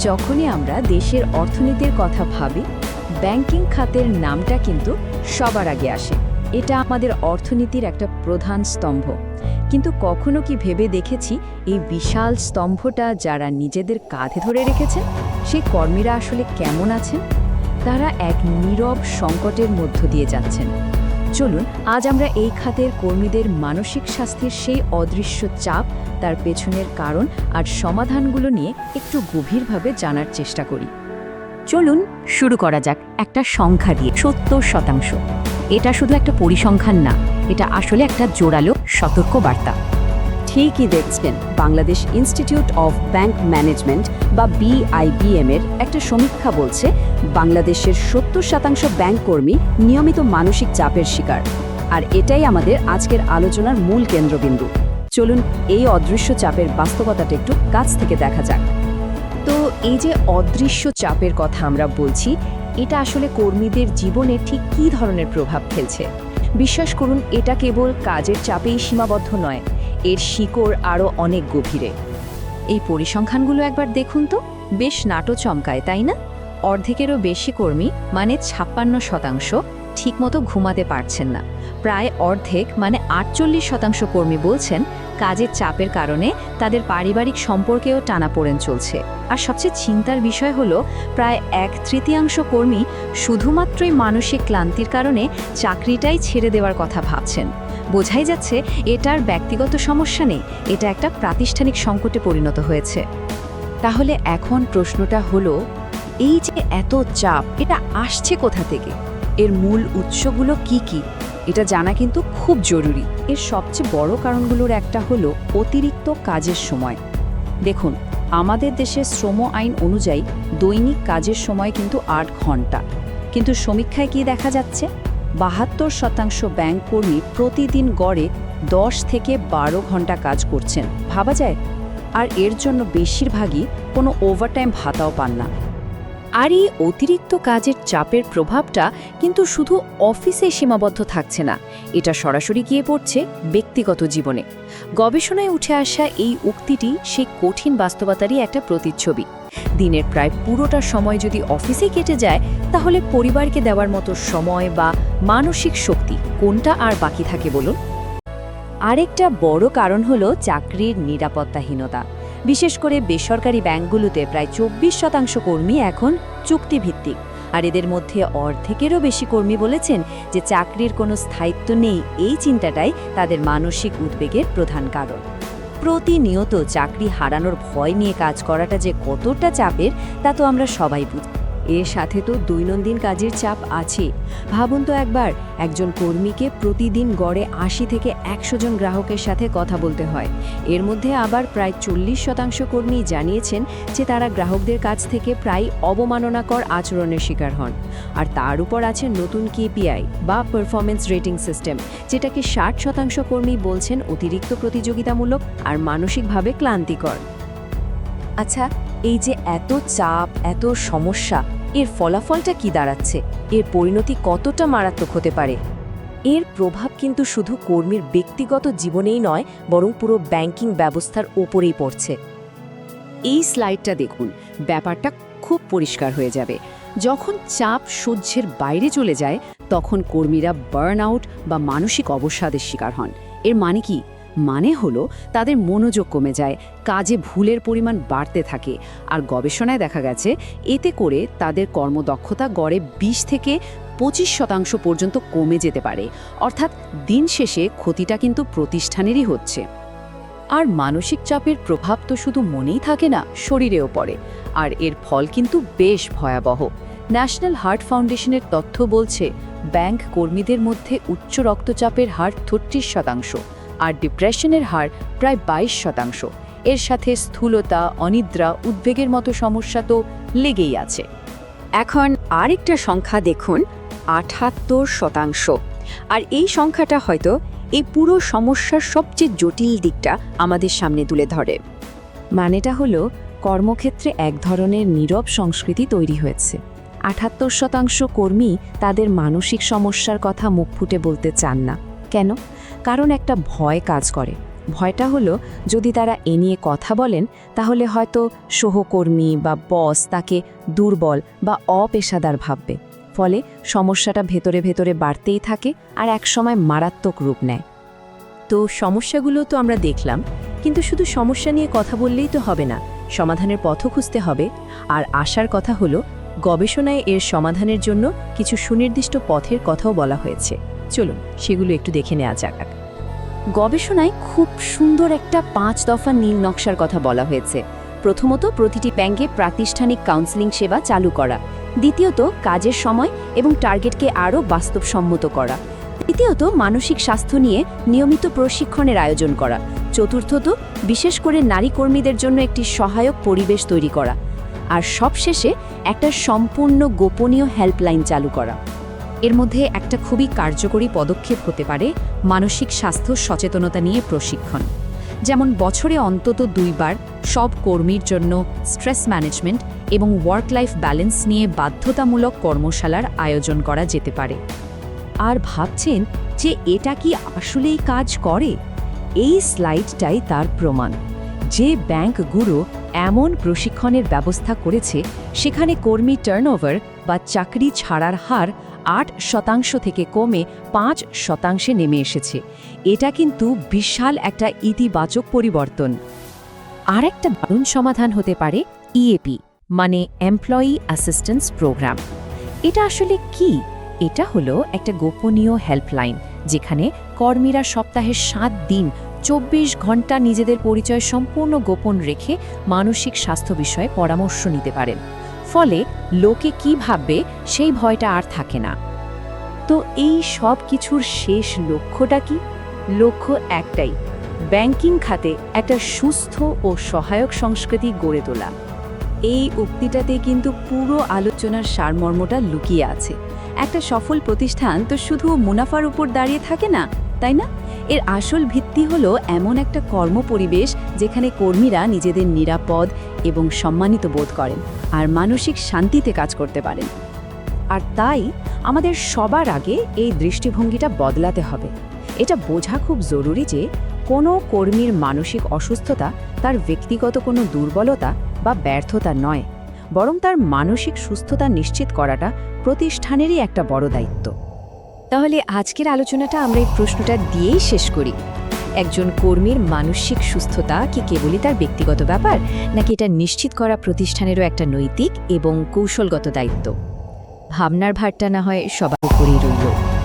যখনই আমরা দেশের অর্থনীতির কথা ভাবি, ব্যাংকিং খাতের নামটা কিন্তু সবার আগে আসে। এটা আমাদের অর্থনীতির একটা প্রধান স্তম্ভ। কিন্তু কখনো কি ভেবে দেখেছি এই বিশাল স্তম্ভটা যারা নিজেদের কাঁধে ধরে রেখেছেন সেই কর্মীরা আসলে কেমন আছেন? তারা এক নীরব সংকটের মধ্য দিয়ে যাচ্ছেন। চলুন, আজ আমরা এই খাতের কর্মীদের মানসিক স্বাস্থ্যের সেই অদৃশ্য চাপ, তার পেছনের কারণ আর সমাধানগুলো নিয়ে একটু গভীরভাবে জানার চেষ্টা করি। চলুন শুরু করা যাক একটা সংখ্যা দিয়ে, সত্তর শতাংশ। এটা শুধু একটা পরিসংখ্যান না, এটা আসলে একটা জোরালো সতর্ক বার্তা ঠিকই দেখছেন Bangladesh Institute of Bank Management বা বিআইবিএম এর একটা সমীক্ষা বলছে, বাংলাদেশের সত্তর শতাংশ ব্যাংক কর্মী নিয়মিত মানসিক চাপের শিকার। আর এটাই আমাদের আজকের আলোচনার মূল কেন্দ্রবিন্দু। চলুন এই অদৃশ্য চাপের বাস্তবতাটা একটু কাছ থেকে দেখা যাক। তো এই যে অদৃশ্য চাপের কথা আমরা বলছি, এটা আসলে কর্মীদের জীবনে ঠিক কী ধরনের প্রভাব ফেলছে? বিশ্বাস করুন, এটা কেবল কাজের চাপেই সীমাবদ্ধ নয়। এর শিকড় আরও অনেক গভীরে। এই পরিসংখ্যানগুলো একবার দেখুন তো। বেশ নাটো চমকায়, তাই না? অর্ধেকেরও বেশি কর্মী মানে ছাপ্পান্ন শতাংশ, ঠিকমতো ঘুমাতে পারছেন না। প্রায় অর্ধেক মানে আটচল্লিশ শতাংশ কর্মী বলছেন, কাজের চাপের কারণে তাদের পারিবারিক সম্পর্কেও টানাপোড়েন চলছে। আর সবচেয়ে চিন্তার বিষয় হলো, প্রায় এক তৃতীয়াংশ কর্মী শুধুমাত্রই মানসিক ক্লান্তির কারণে চাকরিটাই ছেড়ে দেওয়ার কথা ভাবছেন। বোঝাই যাচ্ছে এটার ব্যক্তিগত সমস্যা নেই, এটা একটা প্রাতিষ্ঠানিক সংকটে পরিণত হয়েছে। তাহলে এখন প্রশ্নটা হলো, এই যে এত চাপ, এটা আসছে কোথা থেকে? এর মূল উৎসগুলো কি কি? এটা জানা কিন্তু খুব জরুরি। এর সবচেয়ে বড় কারণগুলোর একটা হলো অতিরিক্ত কাজের সময়। দেখুন, আমাদের দেশে শ্রম আইন অনুযায়ী দৈনিক কাজের সময় কিন্তু আট ঘণ্টা। কিন্তু সমীক্ষায় কি দেখা যাচ্ছে? বাহাত্তর শতাংশ ব্যাংক কর্মী প্রতিদিন গড়ে দশ থেকে বারো ঘণ্টা কাজ করছেন, ভাবা যায়? আর এর জন্য বেশিরভাগই কোনো ওভারটাইম ভাতাও পান না। আর এই অতিরিক্ত কাজের চাপের প্রভাবটা কিন্তু শুধু অফিসে সীমাবদ্ধ থাকছে না, এটা সরাসরি গিয়ে পড়ছে ব্যক্তিগত জীবনে। গবেষণায় উঠে আসা এই উক্তিটি সেই কঠিন বাস্তবতারই একটা প্রতিচ্ছবি। দিনের প্রায় পুরোটা সময় যদি অফিসে কেটে যায়, তাহলে পরিবারকে দেওয়ার মতো সময় বা মানসিক শক্তি কোনটা আর বাকি থাকে বলুন? আরেকটা বড় কারণ হলো চাকরির নিরাপত্তাহীনতা। বিশেষ করে বেসরকারি ব্যাংকগুলোতে প্রায় চব্বিশ শতাংশ কর্মী এখন চুক্তিভিত্তিক। আর এদের মধ্যে অর্ধেকেরও বেশি কর্মী বলেছেন যে চাকরির কোনো স্থায়িত্ব নেই, এই চিন্তাটাই তাদের মানসিক উদ্বেগের প্রধান কারণ। প্রতিনিয়ত চাকরি হারানোর ভয় নিয়ে কাজ করাটা যে কতটা চাপের, তা তো আমরা সবাই বুঝি। এর সাথে তো দৈনন্দিন কাজের চাপ আছে। ভাবুন তো একবার, একজন কর্মীকে প্রতিদিন গড়ে আশি থেকে একশো জন গ্রাহকের সাথে কথা বলতে হয়। এর মধ্যে আবার প্রায় চল্লিশ শতাংশ কর্মী জানিয়েছেন যে তারা গ্রাহকদের কাছ থেকে প্রায় অবমাননাকর আচরণের শিকার হন। আর তার উপর আছে নতুন কেপিআই বা পারফরমেন্স রেটিং সিস্টেম যেটাকে ষাট শতাংশ কর্মী বলছেন অতিরিক্ত প্রতিযোগিতামূলক আর মানসিকভাবে ক্লান্তিকর। আচ্ছা এই যে এত চাপ, এত সমস্যা, এর ফলাফলটা কি দাঁড়াচ্ছে? এর পরিণতি কতটা মারাত্মক হতে পারে? এর প্রভাব কিন্তু শুধু কর্মীর ব্যক্তিগত জীবনেই নয়, বরং পুরো ব্যাংকিং ব্যবস্থার ওপরেই পড়ছে। এই স্লাইডটা দেখুন। ব্যাপারটা খুব পরিষ্কার হয়ে যাবে। যখন চাপ সহ্যের বাইরে চলে যায়, তখন কর্মীরা বার্ন আউট বা মানসিক অবসাদের শিকার হন। এর মানে কি? মানে হলো তাদের মনোযোগ কমে যায়, কাজে ভুলের পরিমাণ বাড়তে থাকে। আর গবেষণায় দেখা গেছে, এতে করে তাদের কর্মদক্ষতা গড়ে ২০ থেকে পঁচিশ শতাংশ পর্যন্ত কমে যেতে পারে। অর্থাৎ দিন শেষে ক্ষতিটা কিন্তু প্রতিষ্ঠানেরই হচ্ছে। আর মানসিক চাপের প্রভাব তো শুধু মনেই থাকে না, শরীরেও পড়ে। আর এর ফল কিন্তু বেশ ভয়াবহ। ন্যাশনাল হার্ট ফাউন্ডেশনের তথ্য বলছে, ব্যাংক কর্মীদের মধ্যে উচ্চ রক্তচাপের হার ছত্রিশ শতাংশ। আর ডিপ্রেশনের হার প্রায় বাইশ শতাংশ। এর সাথে স্থূলতা, অনিদ্রা, উদ্বেগের মতো সমস্যা তো লেগেই আছে। এখন আরেকটা সংখ্যা দেখুন, আঠাত্তর শতাংশ। আর এই সংখ্যাটা হয়তো এই পুরো সমস্যার সবচেয়ে জটিল দিকটা আমাদের সামনে তুলে ধরে। মানেটা হলো কর্মক্ষেত্রে এক ধরনের নীরব সংস্কৃতি তৈরি হয়েছে। আঠাত্তর শতাংশ কর্মী তাদের মানসিক সমস্যার কথা মুখ ফুটে বলতে চান না। কেন? কারণ একটা ভয় কাজ করে। ভয়টা হলো, যদি তারা এ নিয়ে কথা বলেন, তাহলে হয়তো সহকর্মী বা বস তাকে দুর্বল বা অপেশাদার ভাববে। ফলে সমস্যাটা ভেতরে ভেতরে বাড়তেই থাকে আর একসময় মারাত্মক রূপ নেয়। তো সমস্যাগুলো তো আমরা দেখলাম, কিন্তু শুধু সমস্যা নিয়ে কথা বললেই তো হবে না, সমাধানের পথও খুঁজতে হবে। আর আসার কথা হলো, গবেষণায় এর সমাধানের জন্য কিছু সুনির্দিষ্ট পথের কথাও বলা হয়েছে। চলুন, সেগুলো একটু দেখে নেওয়া যাক। গবেষণায় খুব সুন্দর একটা পাঁচ দফা নীল নকশার কথা বলা হয়েছে। প্রথমত, প্রতিটি ব্যাঙ্কে প্রাতিষ্ঠানিক কাউন্সিলিং সেবা চালু করা। দ্বিতীয়ত, কাজের সময় এবং টার্গেটকে আরও বাস্তবসম্মত করা। তৃতীয়ত, মানসিক স্বাস্থ্য নিয়ে নিয়মিত প্রশিক্ষণের আয়োজন করা। চতুর্থত, বিশেষ করে নারী কর্মীদের জন্য একটি সহায়ক পরিবেশ তৈরি করা। আর সবশেষে, একটা সম্পূর্ণ গোপনীয় হেল্পলাইন চালু করা। এর মধ্যে একটা খুবই কার্যকরী পদক্ষেপ হতে পারে মানসিক স্বাস্থ্য সচেতনতা নিয়ে প্রশিক্ষণ। যেমন বছরে অন্তত দুইবার সব কর্মীর জন্য স্ট্রেস ম্যানেজমেন্ট এবং ওয়ার্ক লাইফ ব্যালেন্স নিয়ে বাধ্যতামূলক কর্মশালার আয়োজন করা যেতে পারে। আর ভাবছেন যে এটা কি আসলেই কাজ করে? এই স্লাইডটাই তার প্রমাণ। যে ব্যাংকগুলো এমন প্রশিক্ষণের ব্যবস্থা করেছে, সেখানে কর্মী টার্নওভার বা চাকরি ছাড়ার হার আট শতাংশ থেকে কমে পাঁচ শতাংশে নেমে এসেছে। এটা কিন্তু বিশাল একটা ইতিবাচক পরিবর্তন। আর একটা দারুণ সমাধান হতে পারে ইএপি মানে এমপ্লয়ি অ্যাসিস্ট্যান্স প্রোগ্রাম এটা আসলে কি? এটা হলো একটা গোপনীয় হেল্পলাইন যেখানে কর্মীরা সপ্তাহে সাত দিন চব্বিশ ঘণ্টা নিজেদের পরিচয় সম্পূর্ণ গোপন রেখে মানসিক স্বাস্থ্য বিষয়ে পরামর্শ নিতে পারেন। ফলে লোকে কি ভাববে সেই ভয়টা আর থাকে না। তো এই সব কিছুর শেষ লক্ষ্যটা কি? লক্ষ্য একটাই, ব্যাংকিং খাতে একটা সুস্থ ও সহায়ক সংস্কৃতি গড়ে তোলা। এই উক্তিটাতে কিন্তু পুরো আলোচনার সারমর্মটা লুকিয়ে আছে। একটা সফল প্রতিষ্ঠান তো শুধু মুনাফার উপর দাঁড়িয়ে থাকে না, তাই না? এর আসল ভিত্তি হলো এমন একটা কর্মপরিবেশ যেখানে কর্মীরা নিজেদের নিরাপদ এবং সম্মানিত বোধ করেন আর মানসিক শান্তিতে কাজ করতে পারেন। আর তাই আমাদের সবার আগে এই দৃষ্টিভঙ্গিটা বদলাতে হবে। এটা বোঝা খুব জরুরি যে কোনো কর্মীর মানসিক অসুস্থতা তার ব্যক্তিগত কোনো দুর্বলতা বা ব্যর্থতা নয়, বরং তার মানসিক সুস্থতা নিশ্চিত করাটা প্রতিষ্ঠানেরই একটা বড় দায়িত্ব। তাহলে আজকের আলোচনাটা আমরা এই প্রশ্নটা দিয়েই শেষ করি। একজন কর্মীর মানসিক সুস্থতা কি কেবলই তার ব্যক্তিগত ব্যাপার, নাকি এটা নিশ্চিত করা প্রতিষ্ঠানেরও একটা নৈতিক এবং কৌশলগত দায়িত্ব? ভাবনার ভারটা না হয় সবার উপরেই রইল।